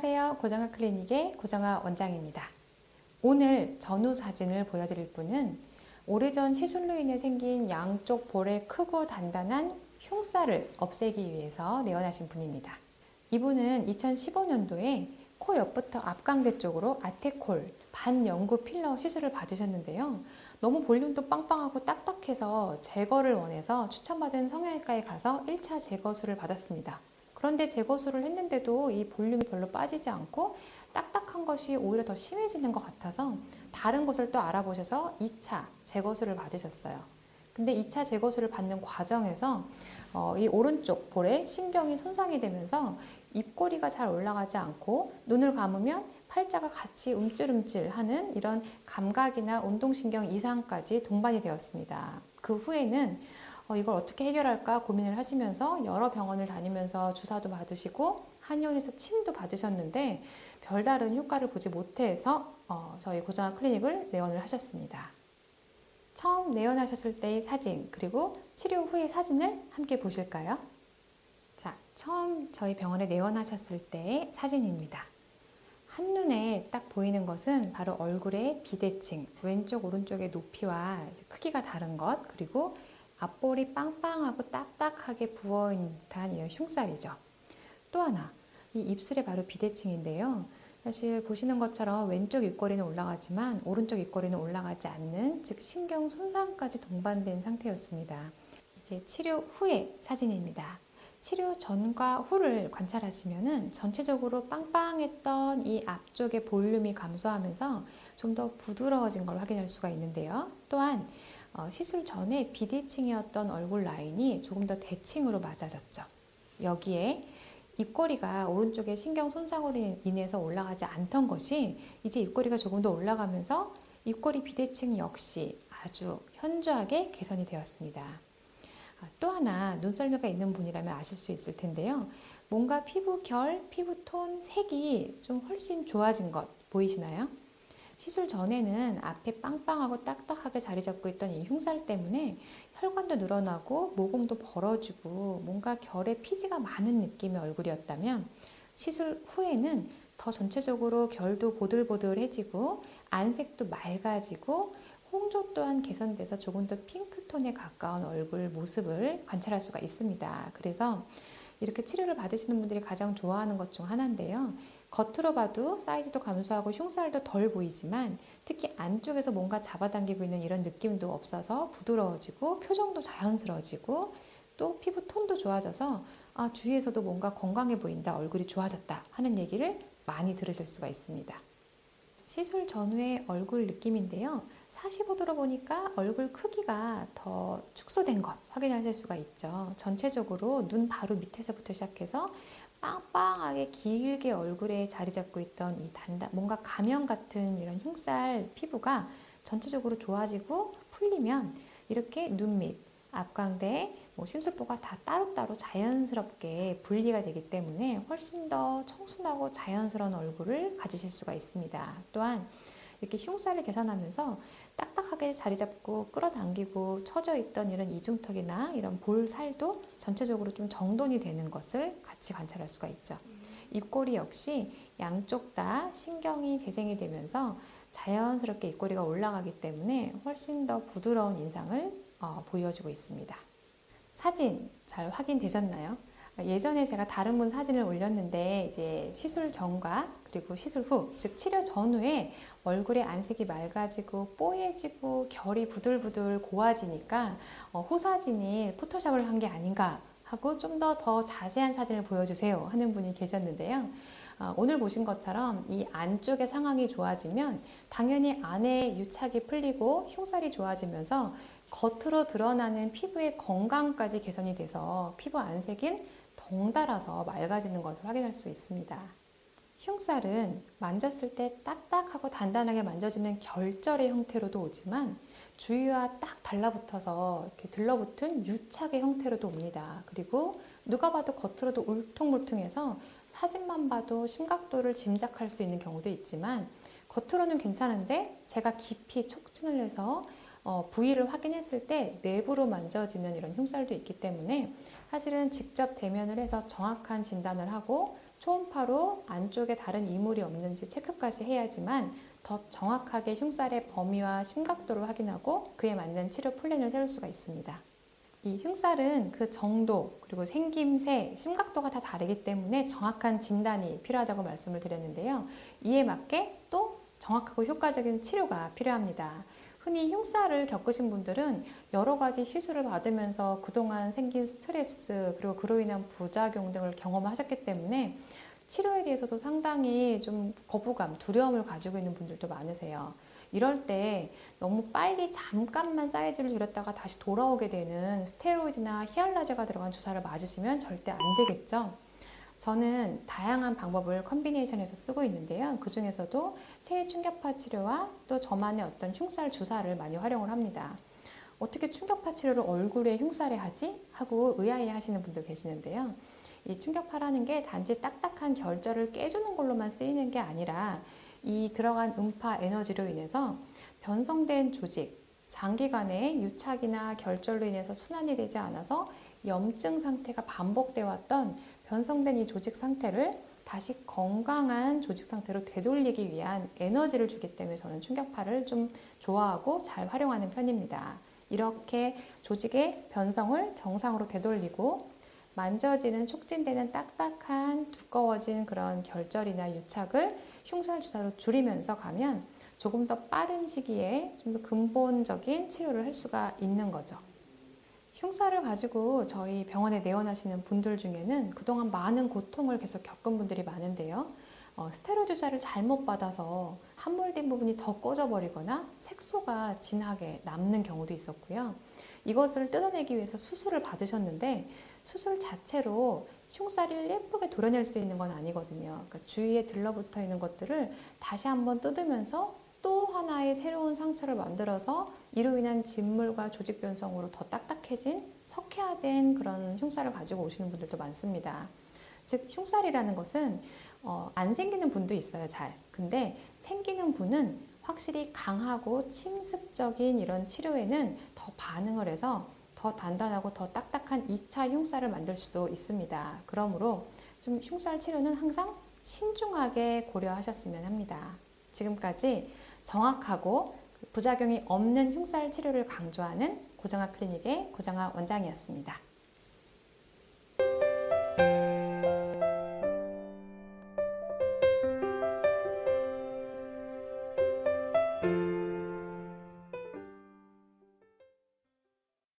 안녕하세요. 고정아 클리닉의 고정아 원장입니다. 오늘 전후 사진을 보여드릴 분은 오래전 시술로 인해 생긴 양쪽 볼의 크고 단단한 흉살을 없애기 위해서 내원하신 분입니다. 이분은 2015년도에 코 옆부터 앞광대 쪽으로 아테콜 반영구 필러 시술을 받으셨는데요. 너무 볼륨도 빵빵하고 딱딱해서 제거를 원해서 추천받은 성형외과에 가서 1차 제거술을 받았습니다. 그런데 제거술을 했는데도 이 볼륨이 별로 빠지지 않고 딱딱한 것이 오히려 더 심해지는 것 같아서 다른 곳을 또 알아보셔서 2차 제거술을 받으셨어요. 근데 2차 제거술을 받는 과정에서 어, 이 오른쪽 볼에 신경이 손상이 되면서 입꼬리가 잘 올라가지 않고 눈을 감으면 팔자가 같이 움찔움찔하는 이런 감각이나 운동신경 이상까지 동반이 되었습니다. 그 후에는 어, 이걸 어떻게 해결할까 고민을 하시면서 여러 병원을 다니면서 주사도 받으시고 한의원에서 침도 받으셨는데 별다른 효과를 보지 못해서 어, 저희 고정학 클리닉을 내원을 하셨습니다. 처음 내원하셨을 때의 사진 그리고 치료 후의 사진을 함께 보실까요? 자, 처음 저희 병원에 내원하셨을 때의 사진입니다. 한눈에 딱 보이는 것은 바로 얼굴의 비대칭, 왼쪽 오른쪽의 높이와 크기가 다른 것, 그리고 앞볼이 빵빵하고 딱딱하게 부어있는 이런 흉살이죠. 또 하나, 이 입술의 바로 비대칭인데요. 사실 보시는 것처럼 왼쪽 입꼬리는 올라가지만 오른쪽 입꼬리는 올라가지 않는 즉 신경 손상까지 동반된 상태였습니다. 이제 치료 후의 사진입니다. 치료 전과 후를 관찰하시면은 전체적으로 빵빵했던 이 앞쪽의 볼륨이 감소하면서 좀 더 부드러워진 걸 확인할 수가 있는데요. 또한 어, 시술 전에 비대칭이었던 얼굴 라인이 조금 더 대칭으로 맞아졌죠. 여기에 입꼬리가 오른쪽에 신경 손상으로 인해서 올라가지 않던 것이 이제 입꼬리가 조금 더 올라가면서 입꼬리 비대칭 역시 아주 현저하게 개선이 되었습니다. 아, 또 하나 눈썰미가 있는 분이라면 아실 수 있을 텐데요. 뭔가 피부 결, 피부 톤, 색이 좀 훨씬 좋아진 것 보이시나요? 시술 전에는 앞에 빵빵하고 딱딱하게 자리 잡고 있던 이 흉살 때문에 혈관도 늘어나고 모공도 벌어지고 뭔가 결에 피지가 많은 느낌의 얼굴이었다면 시술 후에는 더 전체적으로 결도 보들보들해지고 안색도 맑아지고 홍조 또한 개선돼서 조금 더 핑크톤에 가까운 얼굴 모습을 관찰할 수가 있습니다. 그래서 이렇게 치료를 받으시는 분들이 가장 좋아하는 것 중 하나인데요. 겉으로 봐도 사이즈도 감소하고 흉살도 덜 보이지만 특히 안쪽에서 뭔가 잡아당기고 있는 이런 느낌도 없어서 부드러워지고 표정도 자연스러워지고 또 피부 톤도 좋아져서 아, 주위에서도 뭔가 건강해 보인다, 얼굴이 좋아졌다 하는 얘기를 많이 들으실 수가 있습니다. 시술 전후의 얼굴 느낌인데요. 45도로 보니까 얼굴 크기가 더 축소된 것 확인하실 수가 있죠. 전체적으로 눈 바로 밑에서부터 시작해서 빵빵하게 길게 얼굴에 자리 잡고 있던 이 단단, 뭔가 가면 같은 이런 흉살 피부가 전체적으로 좋아지고 풀리면 이렇게 눈 밑, 앞광대, 뭐 심술보가 다 따로따로 자연스럽게 분리가 되기 때문에 훨씬 더 청순하고 자연스러운 얼굴을 가지실 수가 있습니다. 또한 이렇게 흉살을 개선하면서 딱딱하게 자리 잡고 끌어당기고 처져 있던 이런 이중턱이나 이런 볼살도 전체적으로 좀 정돈이 되는 것을 같이 관찰할 수가 있죠. 입꼬리 역시 양쪽 다 신경이 재생이 되면서 자연스럽게 입꼬리가 올라가기 때문에 훨씬 더 부드러운 인상을 어, 보여주고 있습니다. 사진 잘 확인되셨나요? 예전에 제가 다른 분 사진을 올렸는데 이제 시술 전과 그리고 시술 후, 즉 치료 전후에 얼굴의 안색이 맑아지고 뽀얘지고 결이 부들부들 고와지니까 어, 후 사진이 포토샵을 한 게 아닌가 하고 좀더더 자세한 사진을 보여주세요 하는 분이 계셨는데요. 어, 오늘 보신 것처럼 이 안쪽의 상황이 좋아지면 당연히 안에 유착이 풀리고 흉살이 좋아지면서 겉으로 드러나는 피부의 건강까지 개선이 돼서 피부 안색인 덩달아서 맑아지는 것을 확인할 수 있습니다. 흉살은 만졌을 때 딱딱하고 단단하게 만져지는 결절의 형태로도 오지만 주위와 딱 달라붙어서 이렇게 들러붙은 유착의 형태로도 옵니다. 그리고 누가 봐도 겉으로도 울퉁불퉁해서 사진만 봐도 심각도를 짐작할 수 있는 경우도 있지만 겉으로는 괜찮은데 제가 깊이 촉진을 해서 어, 부위를 확인했을 때 내부로 만져지는 이런 흉살도 있기 때문에 사실은 직접 대면을 해서 정확한 진단을 하고 초음파로 안쪽에 다른 이물이 없는지 체크까지 해야지만 더 정확하게 흉살의 범위와 심각도를 확인하고 그에 맞는 치료 플랜을 세울 수가 있습니다. 이 흉살은 그 정도 그리고 생김새, 심각도가 다 다르기 때문에 정확한 진단이 필요하다고 말씀을 드렸는데요. 이에 맞게 또 정확하고 효과적인 치료가 필요합니다. 흔히 흉살을 겪으신 분들은 여러 가지 시술을 받으면서 그동안 생긴 스트레스 그리고 그로 인한 부작용 등을 경험하셨기 때문에 치료에 대해서도 상당히 좀 거부감, 두려움을 가지고 있는 분들도 많으세요. 이럴 때 너무 빨리 잠깐만 사이즈를 줄였다가 다시 돌아오게 되는 스테로이드나 히알라제가 들어간 주사를 맞으시면 절대 안 되겠죠. 저는 다양한 방법을 컨비네이션해서 쓰고 있는데요. 그 중에서도 체외 충격파 치료와 또 저만의 어떤 흉살 주사를 많이 활용을 합니다. 어떻게 충격파 치료를 얼굴에 흉살에 하지? 하고 의아해 하시는 분도 계시는데요. 이 충격파라는 게 단지 딱딱한 결절을 깨주는 걸로만 쓰이는 게 아니라 이 들어간 음파 에너지로 인해서 변성된 조직, 장기간의 유착이나 결절로 인해서 순환이 되지 않아서 염증 상태가 반복돼 왔던 변성된 이 조직 상태를 다시 건강한 조직 상태로 되돌리기 위한 에너지를 주기 때문에 저는 충격파를 좀 좋아하고 잘 활용하는 편입니다. 이렇게 조직의 변성을 정상으로 되돌리고 만져지는 촉진되는 딱딱한 두꺼워진 그런 결절이나 유착을 흉살 주사로 줄이면서 가면 조금 더 빠른 시기에 좀 더 근본적인 치료를 할 수가 있는 거죠. 흉살을 가지고 저희 병원에 내원하시는 분들 중에는 그동안 많은 고통을 계속 겪은 분들이 많은데요. 어, 스테로이드 주사를 잘못 받아서 함몰된 부분이 더 꺼져버리거나 색소가 진하게 남는 경우도 있었고요. 이것을 뜯어내기 위해서 수술을 받으셨는데 수술 자체로 흉살을 예쁘게 도려낼 수 있는 건 아니거든요. 그러니까 주위에 들러붙어 있는 것들을 다시 한번 뜯으면서 또 하나의 새로운 상처를 만들어서 이로 인한 진물과 조직 변성으로 더 딱딱해진 석회화된 그런 흉살을 가지고 오시는 분들도 많습니다. 즉 흉살이라는 것은 어, 안 생기는 분도 있어요, 잘. 근데 생기는 분은 확실히 강하고 침습적인 이런 치료에는 더 반응을 해서 더 단단하고 더 딱딱한 2차 흉살을 만들 수도 있습니다. 그러므로 좀 흉살 치료는 항상 신중하게 고려하셨으면 합니다. 지금까지 정확하고 부작용이 없는 흉살 치료를 강조하는 고정아 클리닉의 고정아 원장이었습니다.